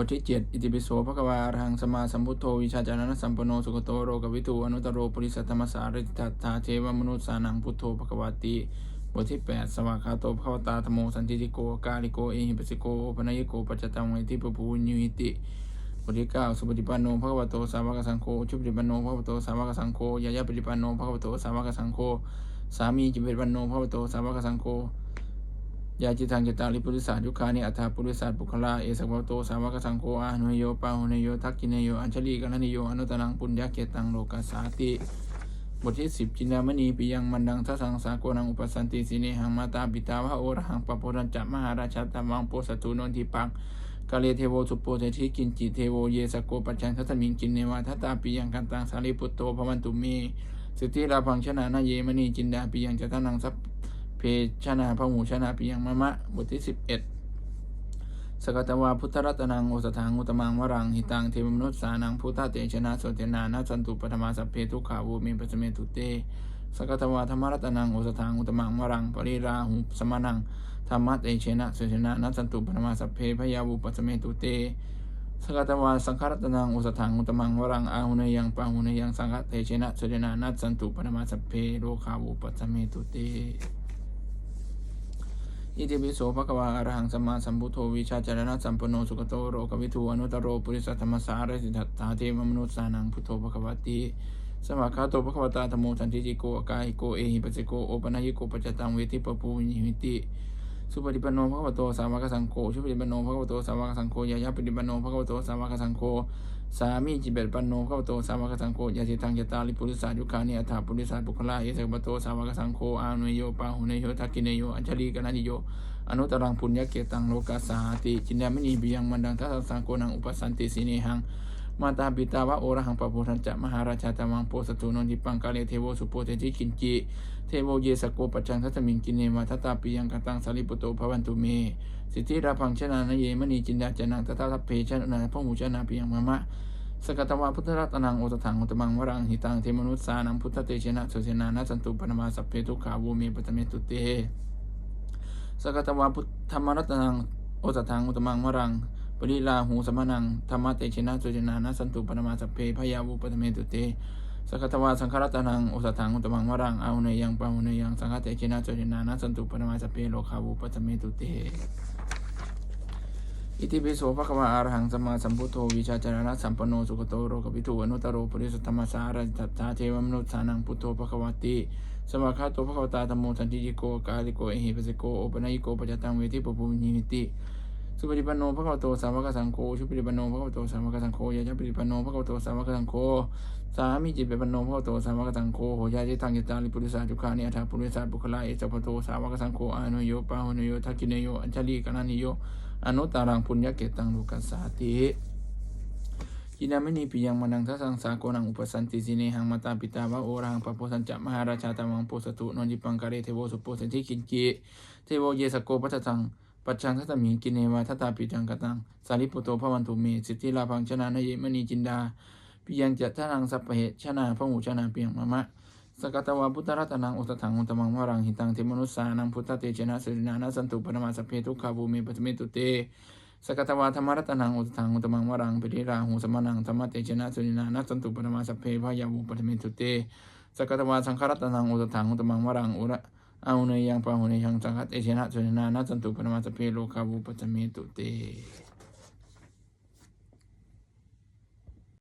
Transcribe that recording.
บทที่เจ็ดอิติปิโสภะคะวาอรหังสมาสัมพุทโธวิชาจารณสัมปโนสุขโตโรกวิทูอนุตโรปุริสัตตมสสาริทัตถาเทวมนุษสานังพุทโธภะคะวาติบทที่แปดสวากขาโตภะควตาธโมสันติติโกกาลิโกเอหิปัสสิโกปนัยโกปัจจตังเวทิปภูนิวิติบทที่เก้าสุปฏิปันโนภะควะโตสาวกสังโฆชุปฏิปันโนภะควะโตสาวกสังโฆยายาปฏิปันโนภะควะโตสาวกสังโฆสามีจิปฏิปันโนภะควะโตสาวกสังโฆ ยาจิตังจตาริปุริสายุคานิอัฏฐาปุริสาปุคลาเอสกวะโตสาวกสังโฆอาหนุโยปาหุนโยทักกินโยอัญชลีกันิโยอนุตนังปุญญาเกตังโลกัสสาติบทที่สิบจินดามณีปิยังมันดังทัสังสาโกนังอุปสันติสิเนหังมาตาปิตาวะโอรหังปะโพรัญจะมหาราชาตมังโปสตุนนทิปังกาเลเทโวสุปโปเทธิกินจิเทโวเยสโกปัจจังทัตมิงกินเนวาทัตตาปิยังกันตังสารีปุตโตภวันตุเมสิทธิราพังชนะนาเยมณีจินดาปิยังจตนังสัพ เพชนาพหูชนะปิยังมะมะบทที่สิบเอ็ดสกตวาพุทธรัตนังโอสถังอุตมังวรังหิตังเทวมนุษสานังพุทธเตชนะโสเทนานาสันตุปฐมาสัพเพทุขาวูมิปัสเมตุเตสกตวาธรรมรัตนังโอสถังอุตมังวรังปริราหุสมานังธรรมะเตชนะสุชนะนัสสันตุปธรรมาสัพเพพยาวุปัสเมตุเตสกตวาสังฆรัตนังอุสถังอุตมังวรังอาหุเนยังปาหุเนยังสังฆเตชนะสุชนะนัสสันตุปธรรมาสัพเพโลคาวุปัสเมตุเต อิติปิโสภควาอรหังสัมมาสัมพุทโธวิชาจารณะสัมปโนสุขโตโรกวิทูอนุตโรปุริสัทธรรมสารสิทธัตถาเทมมนุษสานังพุทโธภควติสมาคาโตภควตาธโมสันติจิโกอากาหิโกเอหิปัสสโกโอปนัยโกปัจจตังเวทิปปูวินิหิติ สุปฏิปันโนภะคะวะโตสาวกสังโฆชุปฏิปันโนภะคะวะโตสาวกสังโฆยายาปฏิปันโนภะคะวะโตสาวกสังโฆสามีจิเบตปันโนภะคะวะโตสาวกสังโฆยาสิตังยตาลิปุริสายุคานิอัฏฐาปุริสาปุคลาเอสกปะโตสาวกสังโฆอานุโยปาหุเนโยทักกิเนโยอัญชลีกนันโยอนุตรังปุญญเกตังโลกัสสาติจินดามณีบิยังมันดังทัสสังโกนังอุปสันติสิเนหัง มาตาปิตาวะโอระหังปะโพธัญจะมหาราชาตมังโปสตุนนทิปังกาเลเทโวสุโปเทจิกินจิเทโวเยสโกปัจจังทัตมิงกินเนมาทัตตาปิยังกตังสาริปุโตภวันตุเม สิทธิราพังชนะนเยมณีจินดาจนังตตาทัพเพชนะพหูชนะปิยังมะมะสกตวาพุทธรัตนังโอตถังโอตมังวรังหิตังเทมนุสสานังพุทธเตชนะสุเสนานัสันตุปนมาสัพเพทุขาวูเมปตเมตุเตสกตวาพุทธรรมรัตนังโอสถังอุตมังวรัง ปริลาหูสมนังธรรมเตชินะสุจนานะสันตุปนมาสเพพยาวุปตเมตุเตสกตวาสังฆรัตนังโอสถังอุตมังวรังเอาหุเนยังปาหุเนยังสังฆเตชินะสุจนานะสันตุปนมาสเพโลคาวุปตเมตุเตอิติปิโสภะควะอรหังสัมมาสัมพุทโธวิชาจารณะสัมปโนสุขโตโรกวิทูอนุตโรปุริสธรรมสารตัตถาเทวมนุษสานังพุทโธภะควะติสวากขาโตภะคะวตาธรรมโมสันติจิโกกาลิโกเอหิปัสสิโกโอปนัยโกปัจจตังเวทิปภูมินิติ สุปฏิปันโนภะคะวะโตสาวกสังโฆชุปฏิปันโนภะคะวะโตสาวกสังโฆยะยะปฏิปันโนภะคะวะโตสาวกสังโฆสามิจิปฏิปันโนภะคะวะโตสาวกสังโฆโหยะจิตังยตาลิปุริสาจุคานิอัฏฐาปุริสาบุคลาเอสะพโตสาวกสังโฆอานุโยปาหุนโยทักกินโยอัญชลีกนันโยอนุตตรังปุญญเกตังโลกัสสาติกินามณีปิยังมานังทัสังสาโกนังอุปสันติสิเนหังมาตาปิตาวะโอรังปะโพสัญจะมหาราชาตมังโปสตุนนจิปังกาเรเทโวสุโปสันติกินจิเทโวเยสโกปัจจัง ปัจจังทัตมิงกินเนวาทัตตาปิจังกตัง สาริปุโตภวันตุเม สิทธิลาพังชนะนเยมณีจินดาปิยังจะทนังสัพเพชนะพระหูชนะเปียงมะมะสกตวาพุทธรัตนังอุตถังอุตมังวรังหิตังเทมนุสานังพุทธเตเจนะสุรินานัสสันตุปนมาสพเพทุกขาภูมิปัสเมตุเตสกตวาธรรมรัตนังอุตถังอุตมังวรังปิริราหูสมานังธรรมเตเจนะสุรินานัสันตุปนมาสพเพพยาวุปัสเมตุเตสกตวาสังฆรัตนังอุตถังอุตมังวรังอุระ อาหุเนยังปะหุเนยังสังฆเตเจนะสุรินานัสันตุปนมาสพเพโลกาวุปัสเมตุเต